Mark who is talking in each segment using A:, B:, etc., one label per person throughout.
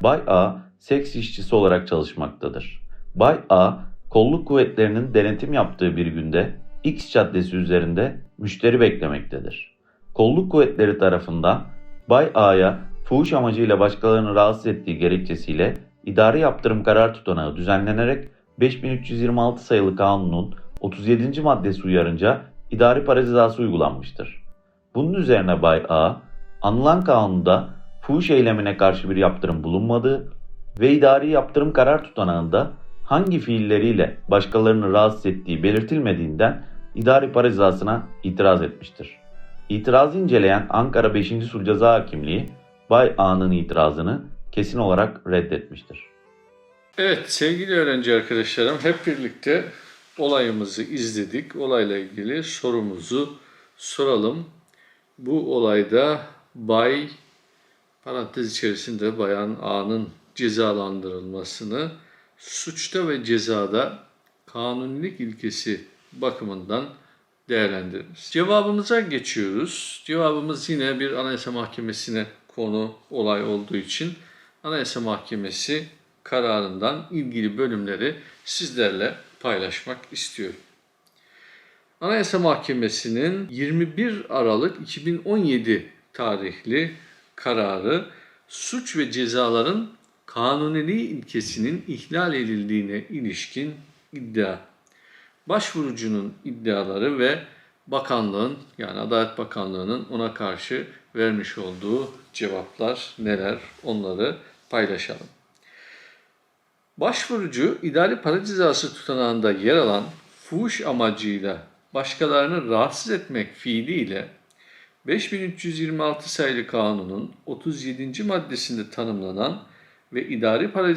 A: Bay A seks işçisi olarak çalışmaktadır. Bay A kolluk kuvvetlerinin denetim yaptığı bir günde X caddesi üzerinde müşteri beklemektedir. Kolluk kuvvetleri tarafından Bay A'ya fuhuş amacıyla başkalarını rahatsız ettiği gerekçesiyle idari yaptırım karar tutanağı düzenlenerek 5326 sayılı kanunun 37. maddesi uyarınca idari para cezası uygulanmıştır. Bunun üzerine Bay A, anılan kanunda fuhuş eylemine karşı bir yaptırım bulunmadığı ve idari yaptırım karar tutanağında hangi fiilleriyle başkalarını rahatsız ettiği belirtilmediğinden idari para cezasına itiraz etmiştir. İtirazı inceleyen Ankara 5. Sulh Ceza Hakimliği Bay A'nın itirazını kesin olarak reddetmiştir.
B: Evet sevgili öğrenci arkadaşlarım hep birlikte olayımızı izledik. Olayla ilgili sorumuzu soralım. Bu olayda Bay parantez içerisinde Bayan A'nın cezalandırılmasını suçta ve cezada kanunilik ilkesi bakımından değerlendiririz. Cevabımıza geçiyoruz. Cevabımız yine bir Anayasa Mahkemesi'ne konu olay olduğu için Anayasa Mahkemesi kararından ilgili bölümleri sizlerle paylaşmak istiyorum. Anayasa Mahkemesi'nin 21 Aralık 2017 tarihli kararı suç ve cezaların kanuniliği ilkesinin ihlal edildiğine ilişkin iddia. Başvurucunun iddiaları ve bakanlığın yani Adalet Bakanlığı'nın ona karşı vermiş olduğu cevaplar neler onları paylaşalım. Başvurucu idari para cezası tutanağında yer alan fuhuş amacıyla başkalarını rahatsız etmek fiiliyle 5326 sayılı kanunun 37. maddesinde tanımlanan ve idari para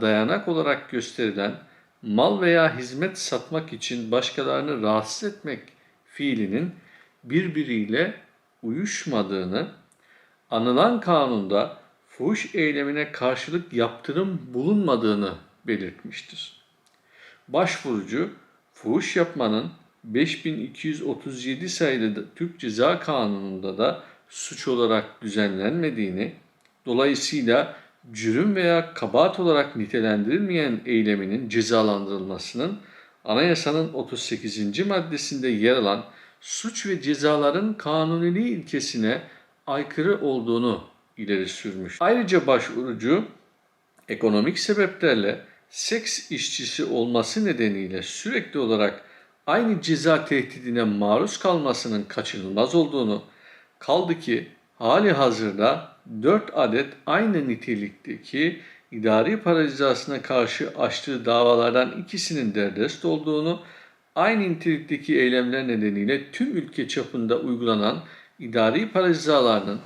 B: dayanak olarak gösterilen mal veya hizmet satmak için başkalarını rahatsız etmek fiilinin birbiriyle uyuşmadığını, anılan kanunda fuhuş eylemine karşılık yaptırım bulunmadığını belirtmiştir. Başvurucu, fuhuş yapmanın 5237 sayılı Türk Ceza Kanunu'nda da suç olarak düzenlenmediğini, dolayısıyla cürüm veya kabahat olarak nitelendirilmeyen eyleminin cezalandırılmasının anayasanın 38. maddesinde yer alan suç ve cezaların kanuniliği ilkesine aykırı olduğunu ileri sürmüş. Ayrıca başvurucu ekonomik sebeplerle seks işçisi olması nedeniyle sürekli olarak aynı ceza tehdidine maruz kalmasının kaçınılmaz olduğunu, kaldı ki hali hazırda 4 adet aynı nitelikteki idari para cezasına karşı açtığı davalardan ikisinin derdest olduğunu, aynı nitelikteki eylemler nedeniyle tüm ülke çapında uygulanan idari para cezalarının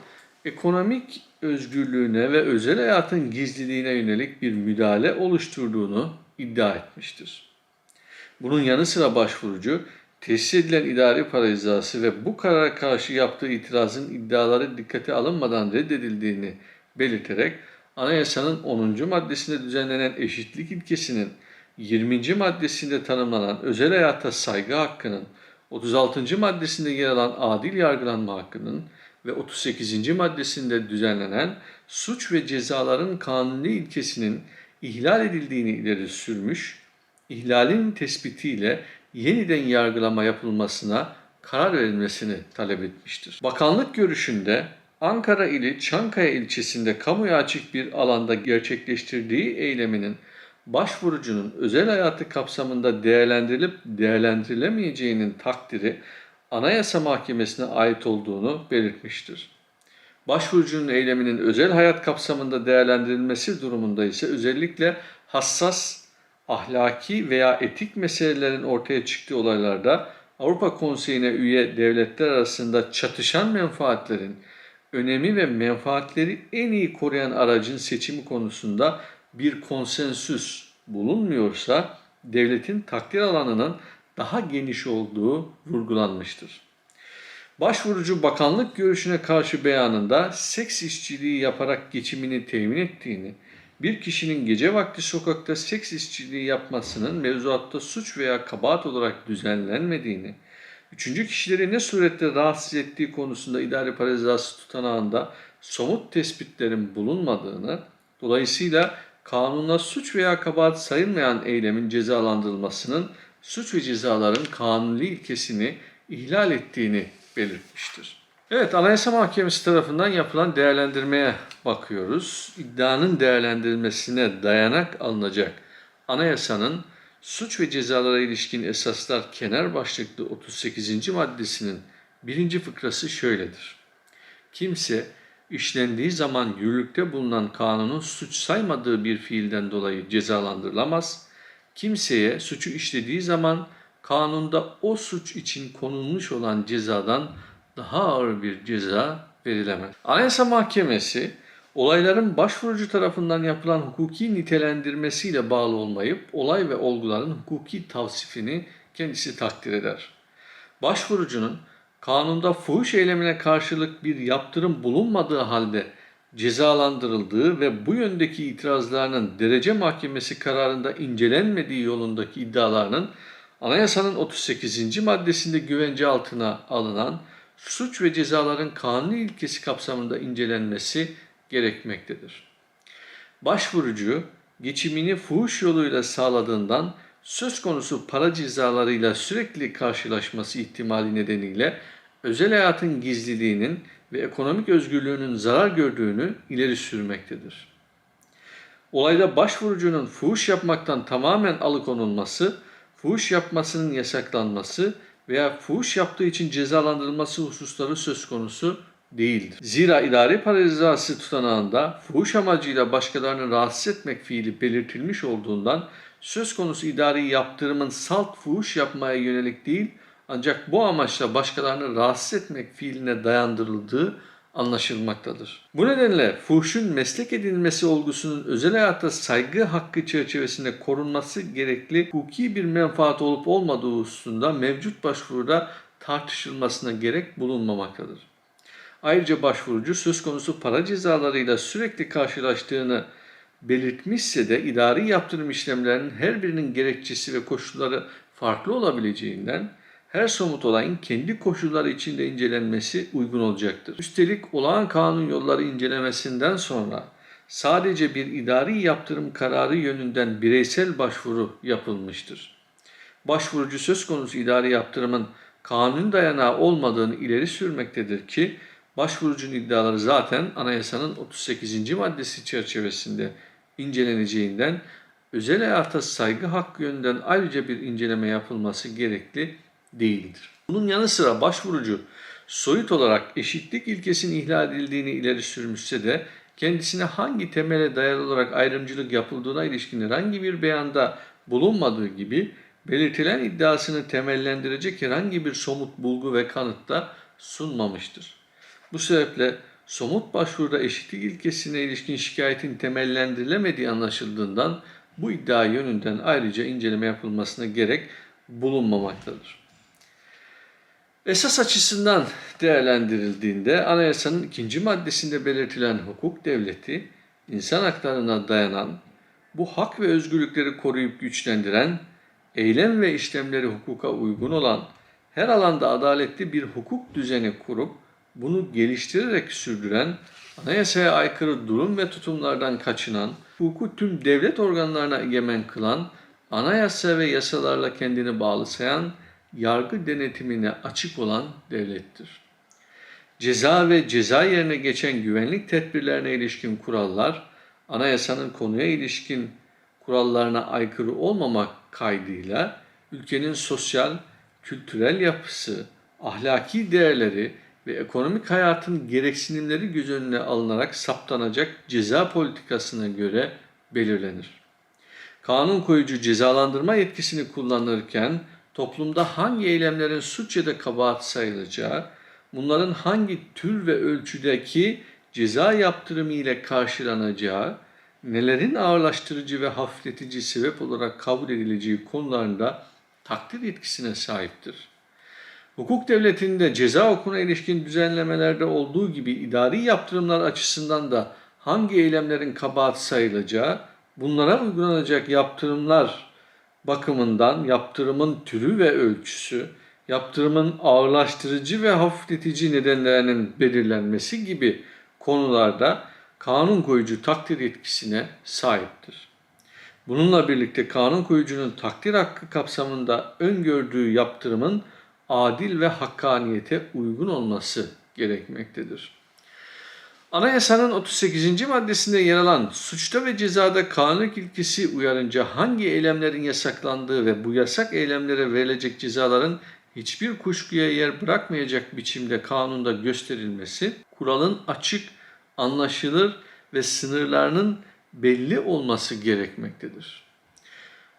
B: ekonomik özgürlüğüne ve özel hayatın gizliliğine yönelik bir müdahale oluşturduğunu iddia etmiştir. Bunun yanı sıra başvurucu tesis edilen idari para cezası ve bu karara karşı yaptığı itirazın iddiaları dikkate alınmadan reddedildiğini belirterek anayasanın 10. maddesinde düzenlenen eşitlik ilkesinin 20. maddesinde tanımlanan özel hayata saygı hakkının 36. maddesinde yer alan adil yargılanma hakkının ve 38. maddesinde düzenlenen suç ve cezaların kanuni ilkesinin ihlal edildiğini ileri sürmüş, ihlalin tespitiyle yeniden yargılama yapılmasına karar verilmesini talep etmiştir. Bakanlık görüşünde Ankara ili Çankaya ilçesinde kamuya açık bir alanda gerçekleştirdiği eyleminin başvurucunun özel hayatı kapsamında değerlendirilip değerlendirilemeyeceğinin takdiri Anayasa Mahkemesi'ne ait olduğunu belirtmiştir. Başvurucunun eyleminin özel hayat kapsamında değerlendirilmesi durumunda ise özellikle hassas ahlaki veya etik meselelerin ortaya çıktığı olaylarda Avrupa Konseyi'ne üye devletler arasında çatışan menfaatlerin önemi ve menfaatleri en iyi koruyan aracın seçimi konusunda bir konsensüs bulunmuyorsa devletin takdir alanının daha geniş olduğu vurgulanmıştır. Başvurucu bakanlık görüşüne karşı beyanında seks işçiliği yaparak geçimini temin ettiğini, bir kişinin gece vakti sokakta seks işçiliği yapmasının mevzuatta suç veya kabahat olarak düzenlenmediğini, üçüncü kişileri ne surette rahatsız ettiği konusunda idari para cezası tutanağında somut tespitlerin bulunmadığını, Dolayısıyla kanunla suç veya kabahat sayılmayan eylemin cezalandırılmasının suç ve cezaların kanuni ilkesini ihlal ettiğini belirtmiştir. Evet, Anayasa Mahkemesi tarafından yapılan değerlendirmeye bakıyoruz. İddianın değerlendirilmesine dayanak alınacak anayasanın suç ve cezalara ilişkin esaslar kenar başlıklı 38. maddesinin birinci fıkrası şöyledir. Kimse işlendiği zaman yürürlükte bulunan kanunun suç saymadığı bir fiilden dolayı cezalandırılamaz. Kimseye suçu işlediği zaman kanunda o suç için konulmuş olan cezadan daha ağır bir ceza verilemez. Anayasa Mahkemesi olayların başvurucu tarafından yapılan hukuki nitelendirmesiyle bağlı olmayıp olay ve olguların hukuki tavsifini kendisi takdir eder. Başvurucunun kanunda fuhuş eylemine karşılık bir yaptırım bulunmadığı halde cezalandırıldığı ve bu yöndeki itirazlarının derece mahkemesi kararında incelenmediği yolundaki iddialarının anayasanın 38. maddesinde güvence altına alınan suç ve cezaların kanuni ilkesi kapsamında incelenmesi gerekmektedir. Başvurucu geçimini fuhuş yoluyla sağladığından söz konusu para cezalarıyla sürekli karşılaşması ihtimali nedeniyle özel hayatın gizliliğinin ve ekonomik özgürlüğünün zarar gördüğünü ileri sürmektedir. Olayda başvurucunun fuhuş yapmaktan tamamen alıkonulması, fuhuş yapmasının yasaklanması veya fuhuş yaptığı için cezalandırılması hususları söz konusu değildir. Zira idari para cezası tutanağında fuhuş amacıyla başkalarını rahatsız etmek fiili belirtilmiş olduğundan söz konusu idari yaptırımın salt fuhuş yapmaya yönelik değil ancak bu amaçla başkalarını rahatsız etmek fiiline dayandırıldığı anlaşılmaktadır. Bu nedenle fuhuşun meslek edinilmesi olgusunun özel hayata saygı hakkı çerçevesinde korunması gerekli hukuki bir menfaat olup olmadığı hususunda mevcut başvuruda tartışılmasına gerek bulunmamaktadır. Ayrıca başvurucu söz konusu para cezalarıyla sürekli karşılaştığını belirtmişse de idari yaptırım işlemlerinin her birinin gerekçesi ve koşulları farklı olabileceğinden her somut olayın kendi koşulları içinde incelenmesi uygun olacaktır. Üstelik olağan kanun yolları incelemesinden sonra sadece bir idari yaptırım kararı yönünden bireysel başvuru yapılmıştır. Başvurucu söz konusu idari yaptırımın kanun dayanağı olmadığını ileri sürmektedir ki başvurucunun iddiaları zaten anayasanın 38. maddesi çerçevesinde inceleneceğinden özel hayata saygı hakkı yönünden ayrıca bir inceleme yapılması gerekli değildir. Bunun yanı sıra başvurucu soyut olarak eşitlik ilkesinin ihlal edildiğini ileri sürmüşse de kendisine hangi temele dayalı olarak ayrımcılık yapıldığına ilişkin herhangi bir beyanda bulunmadığı gibi belirtilen iddiasını temellendirecek herhangi bir somut bulgu ve kanıt da sunmamıştır. Bu sebeple somut başvuruda eşitlik ilkesine ilişkin şikayetin temellendirilemediği anlaşıldığından bu iddia yönünden ayrıca inceleme yapılmasına gerek bulunmamaktadır. Esas açısından değerlendirildiğinde anayasanın ikinci maddesinde belirtilen hukuk devleti, insan haklarına dayanan, bu hak ve özgürlükleri koruyup güçlendiren, eylem ve işlemleri hukuka uygun olan, her alanda adaletli bir hukuk düzeni kurup bunu geliştirerek sürdüren, anayasaya aykırı durum ve tutumlardan kaçınan, hukuku tüm devlet organlarına egemen kılan, anayasa ve yasalarla kendini bağlı sayan, yargı denetimine açık olan devlettir. Ceza ve ceza yerine geçen güvenlik tedbirlerine ilişkin kurallar, anayasanın konuya ilişkin kurallarına aykırı olmamak kaydıyla ülkenin sosyal, kültürel yapısı, ahlaki değerleri ve ekonomik hayatın gereksinimleri göz önüne alınarak saptanacak ceza politikasına göre belirlenir. Kanun koyucu cezalandırma yetkisini kullanırken toplumda hangi eylemlerin suç ya da kabahat sayılacağı, bunların hangi tür ve ölçüdeki ceza yaptırımı ile karşılanacağı, nelerin ağırlaştırıcı ve hafifletici sebep olarak kabul edileceği konularında takdir yetkisine sahiptir. Hukuk devletinde ceza hukukuna ilişkin düzenlemelerde olduğu gibi idari yaptırımlar açısından da hangi eylemlerin kabahat sayılacağı, bunlara uygulanacak yaptırımlar bakımından yaptırımın türü ve ölçüsü, yaptırımın ağırlaştırıcı ve hafifletici nedenlerinin belirlenmesi gibi konularda kanun koyucu takdir yetkisine sahiptir. Bununla birlikte kanun koyucunun takdir hakkı kapsamında öngördüğü yaptırımın adil ve hakkaniyete uygun olması gerekmektedir. Anayasanın 38. maddesinde yer alan suçta ve cezada kanunluk ilkesi uyarınca hangi eylemlerin yasaklandığı ve bu yasak eylemlere verilecek cezaların hiçbir kuşkuya yer bırakmayacak biçimde kanunda gösterilmesi, kuralın açık, anlaşılır ve sınırlarının belli olması gerekmektedir.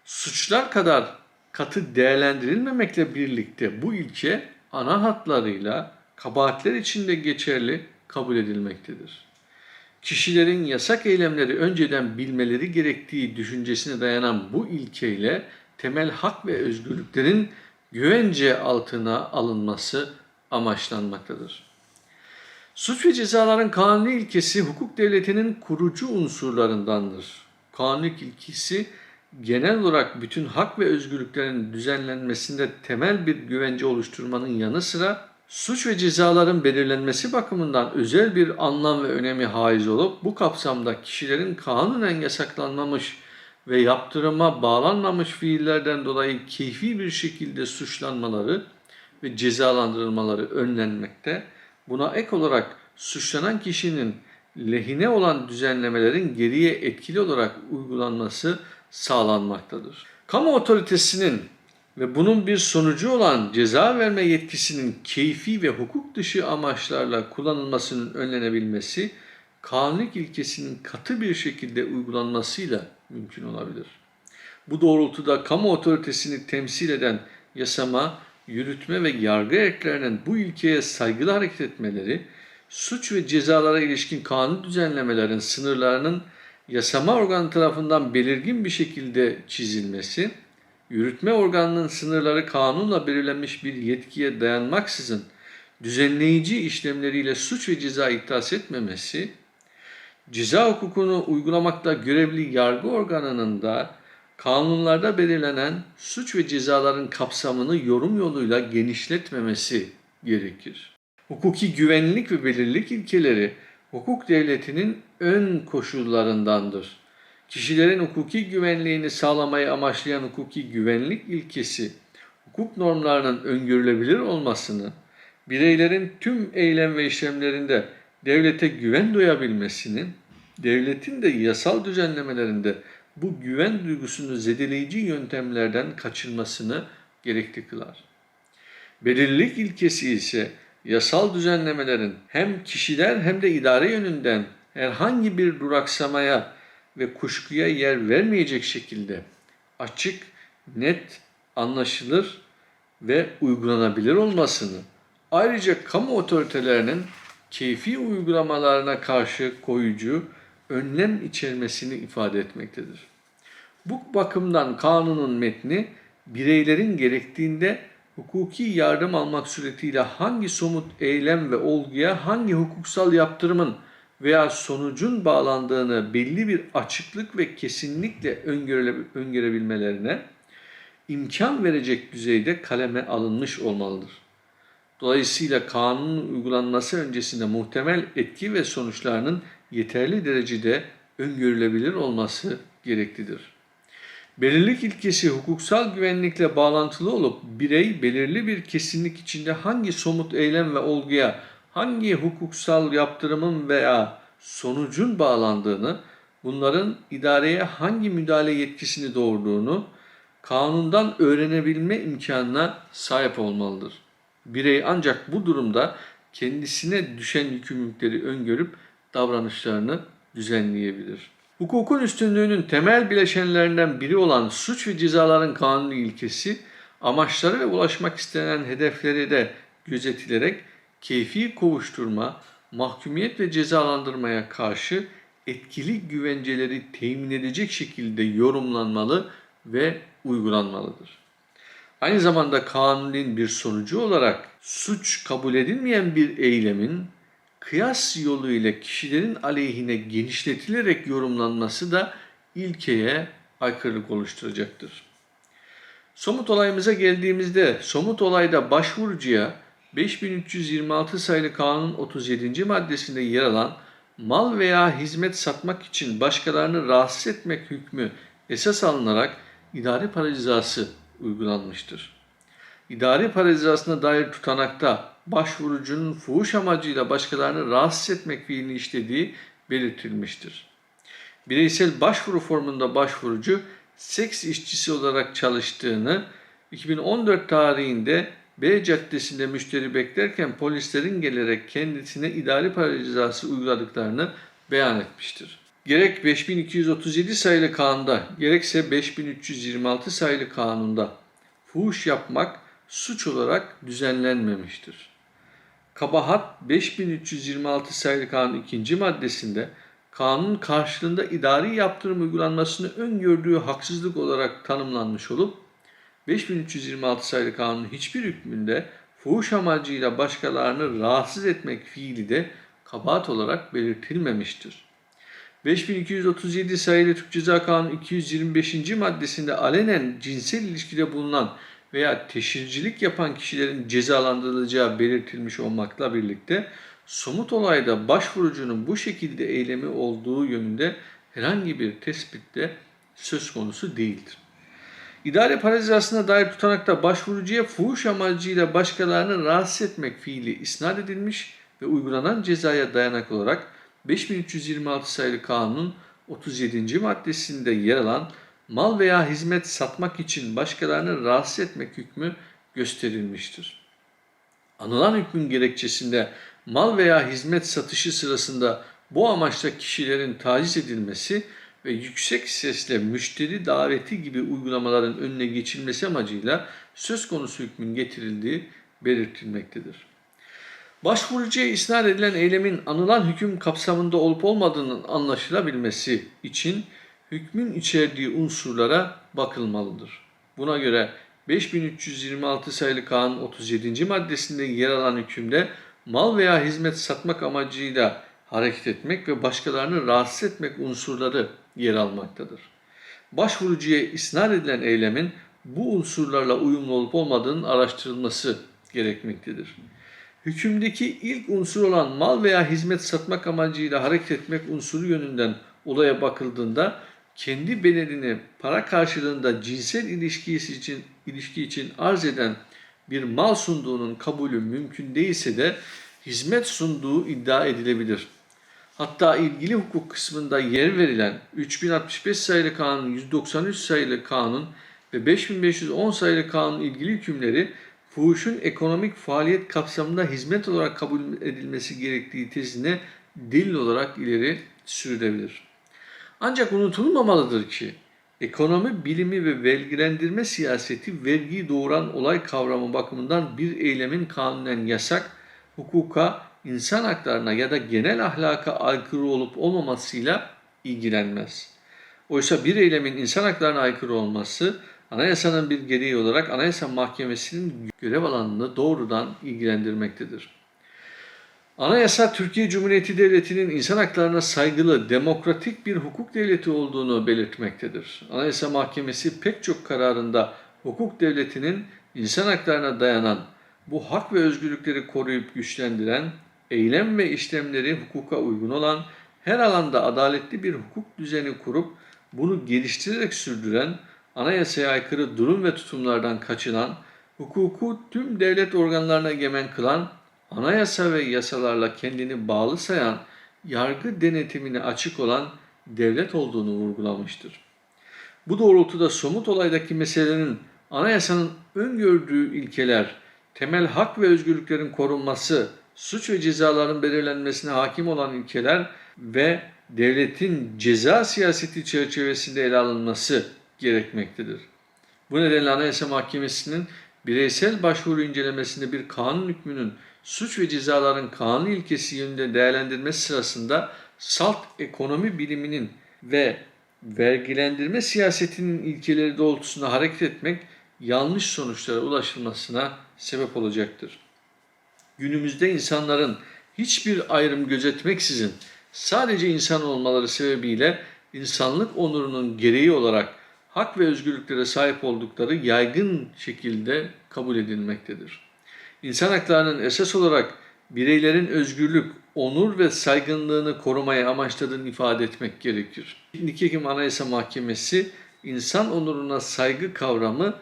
B: Suçlar kadar katı değerlendirilmemekle birlikte bu ilke ana hatlarıyla kabahatler içinde geçerli kabul edilmektedir. Kişilerin yasak eylemleri önceden bilmeleri gerektiği düşüncesine dayanan bu ilkeyle temel hak ve özgürlüklerin güvence altına alınması amaçlanmaktadır. Suç ve cezaların kanuni ilkesi hukuk devletinin kurucu unsurlarındandır. Kanunluk ilkesi genel olarak bütün hak ve özgürlüklerin düzenlenmesinde temel bir güvence oluşturmanın yanı sıra suç ve cezaların belirlenmesi bakımından özel bir anlam ve önemi haiz olup bu kapsamda kişilerin kanunen yasaklanmamış ve yaptırıma bağlanmamış fiillerden dolayı keyfi bir şekilde suçlanmaları ve cezalandırılmaları önlenmekte. Buna ek olarak suçlanan kişinin lehine olan düzenlemelerin geriye etkili olarak uygulanması sağlanmaktadır. Kamu otoritesinin ve bunun bir sonucu olan ceza verme yetkisinin keyfi ve hukuk dışı amaçlarla kullanılmasının önlenebilmesi, kanunluk ilkesinin katı bir şekilde uygulanmasıyla mümkün olabilir. Bu doğrultuda kamu otoritesini temsil eden yasama, yürütme ve yargı erklerinin bu ilkeye saygılı hareket etmeleri, suç ve cezalara ilişkin kanun düzenlemelerin sınırlarının yasama organı tarafından belirgin bir şekilde çizilmesi, yürütme organının sınırları kanunla belirlenmiş bir yetkiye dayanmaksızın düzenleyici işlemleriyle suç ve ceza iddias etmemesi, ceza hukukunu uygulamakta görevli yargı organının da kanunlarda belirlenen suç ve cezaların kapsamını yorum yoluyla genişletmemesi gerekir. Hukuki güvenlik ve belirlilik ilkeleri hukuk devletinin ön koşullarındandır. Kişilerin hukuki güvenliğini sağlamayı amaçlayan hukuki güvenlik ilkesi, hukuk normlarının öngörülebilir olmasını, bireylerin tüm eylem ve işlemlerinde devlete güven duyabilmesini, devletin de yasal düzenlemelerinde bu güven duygusunu zedeleyici yöntemlerden kaçınmasını gerekli kılar. Belirlilik ilkesi ise yasal düzenlemelerin hem kişiler hem de idare yönünden herhangi bir duraksamaya ve kuşkuya yer vermeyecek şekilde açık, net, anlaşılır ve uygulanabilir olmasını, ayrıca kamu otoritelerinin keyfi uygulamalarına karşı koyucu önlem içermesini ifade etmektedir. Bu bakımdan kanunun metni bireylerin gerektiğinde hukuki yardım almak suretiyle hangi somut eylem ve olguya hangi hukuksal yaptırımın veya sonucun bağlandığını belli bir açıklık ve kesinlikle öngöre, öngörebilmelerine imkan verecek düzeyde kaleme alınmış olmalıdır. Dolayısıyla kanunun uygulanması öncesinde muhtemel etki ve sonuçlarının yeterli derecede öngörülebilir olması gereklidir. Belirlilik ilkesi hukuksal güvenlikle bağlantılı olup birey belirli bir kesinlik içinde hangi somut eylem ve olguya hangi hukuksal yaptırımın veya sonucun bağlandığını, bunların idareye hangi müdahale yetkisini doğurduğunu kanundan öğrenebilme imkanına sahip olmalıdır. Birey ancak bu durumda kendisine düşen yükümlülükleri öngörüp davranışlarını düzenleyebilir. Hukukun üstünlüğünün temel bileşenlerinden biri olan suç ve cezaların kanuni ilkesi, amaçları ve ulaşmak istenen hedefleri de gözetilerek keyfi kovuşturma, mahkumiyet ve cezalandırmaya karşı etkili güvenceleri temin edecek şekilde yorumlanmalı ve uygulanmalıdır. Aynı zamanda kanunun bir sonucu olarak suç kabul edilmeyen bir eylemin kıyas yoluyla kişilerin aleyhine genişletilerek yorumlanması da ilkeye aykırılık oluşturacaktır. Somut olayımıza geldiğimizde somut olayda başvurucuya 5326 sayılı kanun 37. maddesinde yer alan mal veya hizmet satmak için başkalarını rahatsız etmek hükmü esas alınarak idari para cezası uygulanmıştır. İdari para cezasına dair tutanakta başvurucunun fuhuş amacıyla başkalarını rahatsız etmek fiilini işlediği belirtilmiştir. Bireysel başvuru formunda başvurucu seks işçisi olarak çalıştığını 2014 tarihinde B caddesinde müşteri beklerken polislerin gelerek kendisine idari para cezası uyguladıklarını beyan etmiştir. Gerek 5237 sayılı kanunda gerekse 5326 sayılı kanunda fuhuş yapmak suç olarak düzenlenmemiştir. Kabahat 5326 sayılı kanun ikinci maddesinde kanun karşılığında idari yaptırım uygulanmasını öngördüğü haksızlık olarak tanımlanmış olup 5326 sayılı kanunun hiçbir hükmünde fuhuş amacıyla başkalarını rahatsız etmek fiili de kabahat olarak belirtilmemiştir. 5237 sayılı Türk Ceza Kanunu 225. maddesinde alenen cinsel ilişkide bulunan veya teşhircilik yapan kişilerin cezalandırılacağı belirtilmiş olmakla birlikte somut olayda başvurucunun bu şekilde eylemi olduğu yönünde herhangi bir tespitte söz konusu değildir. İdare para cezasına dair tutanakta başvurucuya fuhuş amacıyla başkalarını rahatsız etmek fiili isnat edilmiş ve uygulanan cezaya dayanak olarak 5326 sayılı kanunun 37. maddesinde yer alan mal veya hizmet satmak için başkalarını rahatsız etmek hükmü gösterilmiştir. Anılan hükmün gerekçesinde mal veya hizmet satışı sırasında bu amaçla kişilerin taciz edilmesi ve yüksek sesle müşteri daveti gibi uygulamaların önüne geçilmesi amacıyla söz konusu hükmün getirildiği belirtilmektedir. Başvurucuya isnat edilen eylemin anılan hüküm kapsamında olup olmadığının anlaşılabilmesi için hükmün içerdiği unsurlara bakılmalıdır. Buna göre 5326 sayılı kanun 37. maddesinde yer alan hükümde mal veya hizmet satmak amacıyla hareket etmek ve başkalarını rahatsız etmek unsurları yer almaktadır. Başvurucuya isnat edilen eylemin bu unsurlarla uyumlu olup olmadığının araştırılması gerekmektedir. Hükümdeki ilk unsur olan mal veya hizmet satmak amacıyla hareket etmek unsuru yönünden olaya bakıldığında kendi bedelini para karşılığında cinsel ilişkisi için, ilişki için arz eden bir mal sunduğunun kabulü mümkün değilse de hizmet sunduğu iddia edilebilir. Hatta ilgili hukuk kısmında yer verilen 3065 sayılı kanun, 193 sayılı kanun ve 5510 sayılı kanun ilgili hükümleri fuhuşun ekonomik faaliyet kapsamında hizmet olarak kabul edilmesi gerektiği tezine delil olarak ileri sürülebilir. Ancak unutulmamalıdır ki ekonomi bilimi ve vergilendirme siyaseti vergiyi doğuran olay kavramı bakımından bir eylemin kanunen yasak, hukuka, insan haklarına ya da genel ahlaka aykırı olup olmamasıyla ilgilenmez. Oysa bir eylemin insan haklarına aykırı olması anayasanın bir gereği olarak Anayasa Mahkemesi'nin görev alanını doğrudan ilgilendirmektedir. Anayasa Türkiye Cumhuriyeti Devleti'nin insan haklarına saygılı, demokratik bir hukuk devleti olduğunu belirtmektedir. Anayasa Mahkemesi pek çok kararında hukuk devletinin insan haklarına dayanan, bu hak ve özgürlükleri koruyup güçlendiren, eylem ve işlemleri hukuka uygun olan, her alanda adaletli bir hukuk düzeni kurup bunu geliştirerek sürdüren, anayasaya aykırı durum ve tutumlardan kaçınan, hukuku tüm devlet organlarına egemen kılan, anayasa ve yasalarla kendini bağlı sayan, yargı denetimine açık olan devlet olduğunu vurgulamıştır. Bu doğrultuda somut olaydaki meselelerin anayasanın öngördüğü ilkeler, temel hak ve özgürlüklerin korunması, suç ve cezaların belirlenmesine hakim olan ilkeler ve devletin ceza siyaseti çerçevesinde ele alınması gerekmektedir. Bu nedenle Anayasa Mahkemesi'nin bireysel başvuru incelemesinde bir kanun hükmünün suç ve cezaların kanun ilkesi yönünde değerlendirmesi sırasında salt ekonomi biliminin ve vergilendirme siyasetinin ilkeleri doğrultusunda hareket etmek yanlış sonuçlara ulaşılmasına sebep olacaktır. Günümüzde insanların hiçbir ayrım gözetmeksizin sadece insan olmaları sebebiyle insanlık onurunun gereği olarak hak ve özgürlüklere sahip oldukları yaygın şekilde kabul edilmektedir. İnsan haklarının esas olarak bireylerin özgürlük, onur ve saygınlığını korumayı amaçladığını ifade etmek gerekir. Nitekim Anayasa Mahkemesi insan onuruna saygı kavramı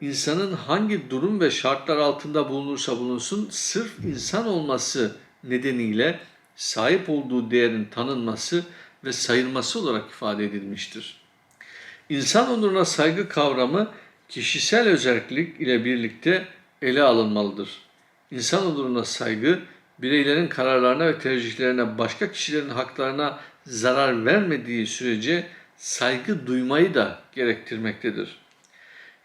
B: insanın hangi durum ve şartlar altında bulunursa bulunsun sırf insan olması nedeniyle sahip olduğu değerin tanınması ve sayılması olarak ifade edilmiştir. İnsan onuruna saygı kavramı kişisel özellik ile birlikte ele alınmalıdır. İnsan onuruna saygı, bireylerin kararlarına ve tercihlerine başka kişilerin haklarına zarar vermediği sürece saygı duymayı da gerektirmektedir.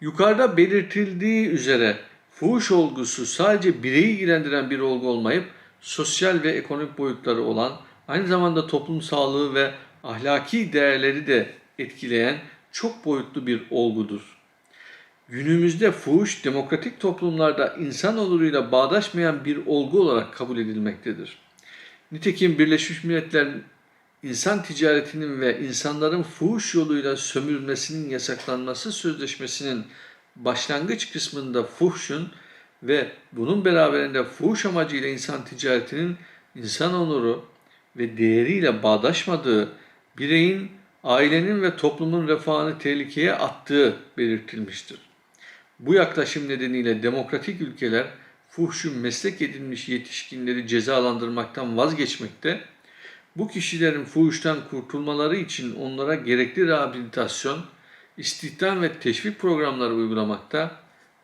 B: Yukarıda belirtildiği üzere fuhuş olgusu sadece bireyi ilgilendiren bir olgu olmayıp sosyal ve ekonomik boyutları olan, aynı zamanda toplum sağlığı ve ahlaki değerleri de etkileyen çok boyutlu bir olgudur. Günümüzde fuhuş demokratik toplumlarda insan onuruyla bağdaşmayan bir olgu olarak kabul edilmektedir. Nitekim Birleşmiş Milletler insan ticaretinin ve insanların fuhuş yoluyla sömürülmesinin yasaklanması sözleşmesinin başlangıç kısmında fuhşun ve bunun beraberinde fuhuş amacıyla insan ticaretinin insan onuru ve değeriyle bağdaşmadığı, bireyin, ailenin ve toplumun refahını tehlikeye attığı belirtilmiştir. Bu yaklaşım nedeniyle demokratik ülkeler fuhşu meslek edinmiş yetişkinleri cezalandırmaktan vazgeçmekte, bu kişilerin fuhuştan kurtulmaları için onlara gerekli rehabilitasyon, istihdam ve teşvik programları uygulamakta,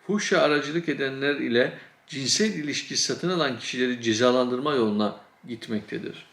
B: fuhşa aracılık edenler ile cinsel ilişki satın alan kişileri cezalandırma yoluna gitmektedir.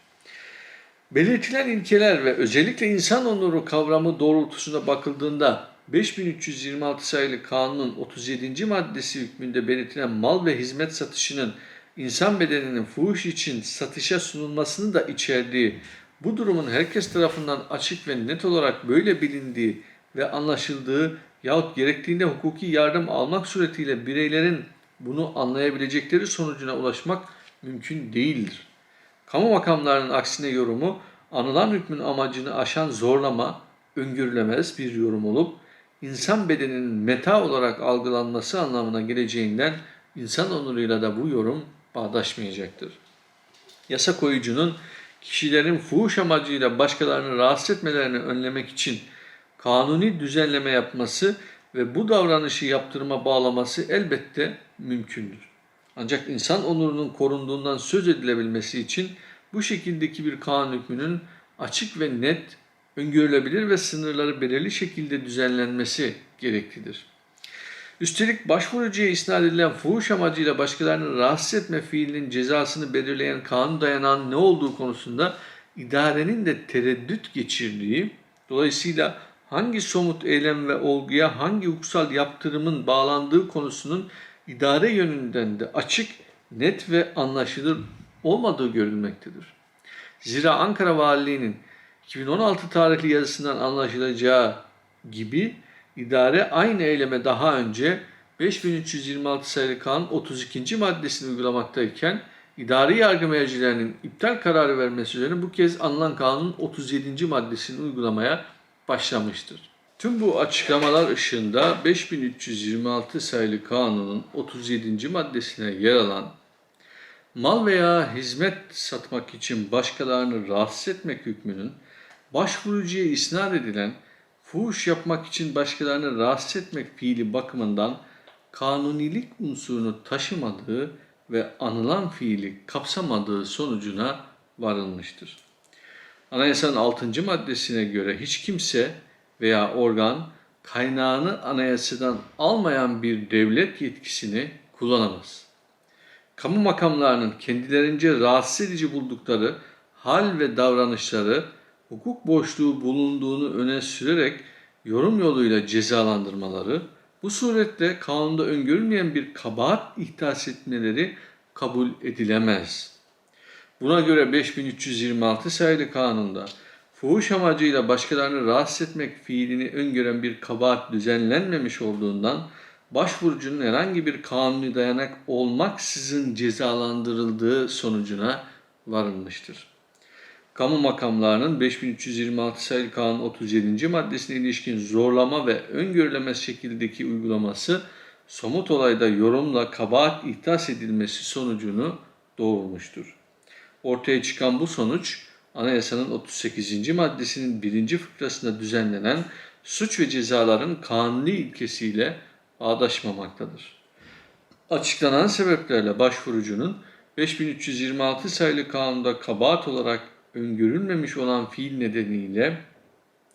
B: Belirtilen ilkeler ve özellikle insan onuru kavramı doğrultusunda bakıldığında 5326 sayılı kanunun 37. maddesi hükmünde belirtilen mal ve hizmet satışının insan bedeninin fuhuş için satışa sunulmasını da içerdiği, bu durumun herkes tarafından açık ve net olarak böyle bilindiği ve anlaşıldığı yahut gerektiğinde hukuki yardım almak suretiyle bireylerin bunu anlayabilecekleri sonucuna ulaşmak mümkün değildir. Kamu makamlarının aksine yorumu anılan hükmün amacını aşan zorlama, öngörülemez bir yorum olup insan bedeninin meta olarak algılanması anlamına geleceğinden insan onuruyla da bu yorum bağdaşmayacaktır. Yasa koyucunun kişilerin fuhuş amacıyla başkalarını rahatsız etmelerini önlemek için kanuni düzenleme yapması ve bu davranışı yaptırıma bağlaması elbette mümkündür. Ancak insan onurunun korunduğundan söz edilebilmesi için bu şekildeki bir kanun hükmünün açık ve net, öngörülebilir ve sınırları belirli şekilde düzenlenmesi gereklidir. Üstelik başvurucuya isnat edilen fuhuş amacıyla başkalarını rahatsız etme fiilinin cezasını belirleyen kanun dayanağının ne olduğu konusunda idarenin de tereddüt geçirdiği, dolayısıyla hangi somut eylem ve olguya hangi hukuksal yaptırımın bağlandığı konusunun idare yönünden de açık, net ve anlaşılır olmadığı görülmektedir. Zira Ankara Valiliği'nin 2016 tarihli yazısından anlaşılacağı gibi idare aynı eyleme daha önce 5326 sayılı kanun 32. maddesini uygulamaktayken idari yargı mercilerinin iptal kararı vermesi üzerine bu kez anılan kanunun 37. maddesini uygulamaya başlamıştır. Tüm bu açıklamalar ışığında 5326 sayılı kanunun 37. maddesine yer alan mal veya hizmet satmak için başkalarını rahatsız etmek hükmünün başvurucuya isnat edilen fuhuş yapmak için başkalarını rahatsız etmek fiili bakımından kanunilik unsurunu taşımadığı ve anılan fiili kapsamadığı sonucuna varılmıştır. Anayasanın 6. maddesine göre hiç kimse veya organ kaynağını anayasadan almayan bir devlet yetkisini kullanamaz. Kamu makamlarının kendilerince rahatsız edici buldukları hal ve davranışları hukuk boşluğu bulunduğunu öne sürerek yorum yoluyla cezalandırmaları, bu suretle kanunda öngörülmeyen bir kabahat ihdas etmeleri kabul edilemez. Buna göre 5326 sayılı kanunda fuhuş amacıyla başkalarını rahatsız etmek fiilini öngören bir kabahat düzenlenmemiş olduğundan başvurucunun herhangi bir kanuni dayanak olmaksızın cezalandırıldığı sonucuna varılmıştır. Kamu makamlarının 5326 sayılı kanun 37. maddesine ilişkin zorlama ve öngörülemez şekildeki uygulaması somut olayda yorumla kabahat ihdas edilmesi sonucunu doğurmuştur. Ortaya çıkan bu sonuç anayasanın 38. maddesinin birinci fıkrasında düzenlenen suç ve cezaların kanuni ilkesiyle bağdaşmamaktadır. Açıklanan sebeplerle başvurucunun 5326 sayılı kanunda kabahat olarak öngörülmemiş olan fiil nedeniyle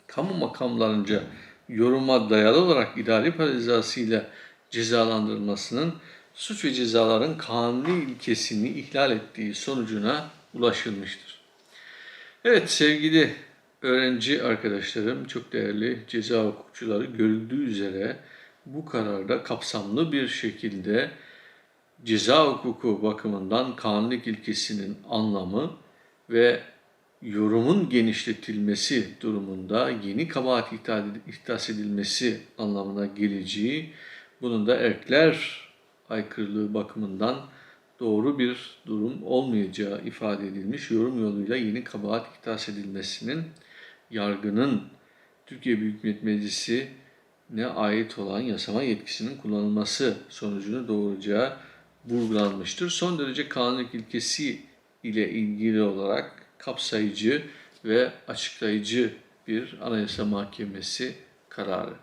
B: kamu makamlarınca yoruma dayalı olarak idari para cezası cezalandırılmasının suç ve cezaların kanuni ilkesini ihlal ettiği sonucuna ulaşılmıştır. Evet sevgili öğrenci arkadaşlarım, çok değerli ceza hukukçuları görüldüğü üzere bu kararda kapsamlı bir şekilde ceza hukuku bakımından kanunluk ilkesinin anlamı ve yorumun genişletilmesi durumunda yeni kabahat ihdas edilmesi anlamına geleceği, bunun da erkler aykırılığı bakımından doğru bir durum olmayacağı ifade edilmiş. Yorum yoluyla yeni kabahat ihdas edilmesinin yargının Türkiye Büyük Millet Meclisi'ne ait olan yasama yetkisinin kullanılması sonucunu doğuracağı vurgulanmıştır. Son derece kanunluk ilkesi ile ilgili olarak kapsayıcı ve açıklayıcı bir Anayasa Mahkemesi kararı.